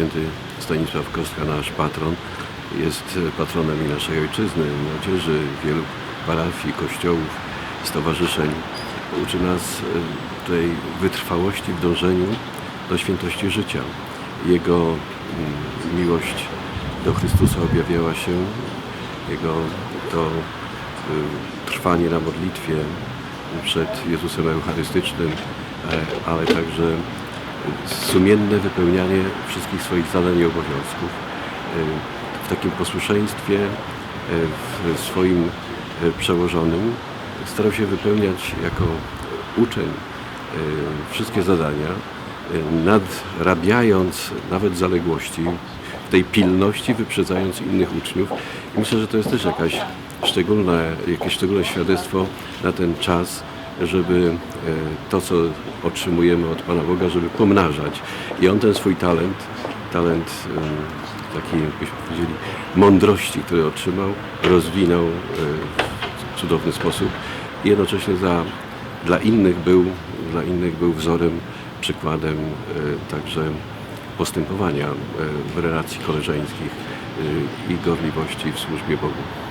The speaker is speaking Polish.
święty Stanisław Kostka, nasz patron, jest patronem naszej ojczyzny, młodzieży, wielu parafii, kościołów, stowarzyszeń. Uczy nas e, tej wytrwałości w dążeniu do świętości życia. Jego mm, miłość do Chrystusa objawiała się, Jego to y, trwanie na modlitwie przed Jezusem Eucharystycznym, e, ale także sumienne wypełnianie wszystkich swoich zadań i obowiązków y, w takim posłuszeństwie y, w swoim y, przełożonym starał się wypełniać jako uczeń wszystkie zadania, nadrabiając nawet zaległości, w tej pilności wyprzedzając innych uczniów. I myślę, że to jest też jakaś szczególne, jakieś szczególne świadectwo na ten czas, żeby e, to, co otrzymujemy od Pana Boga, żeby pomnażać. I On ten swój talent, talent e, taki, byśmy powiedzieli, mądrości, który otrzymał, rozwinął e, w cudowny sposób i jednocześnie za, dla innych był, dla innych był wzorem, przykładem także postępowania w relacji koleżeńskich i gorliwości w służbie Bogu.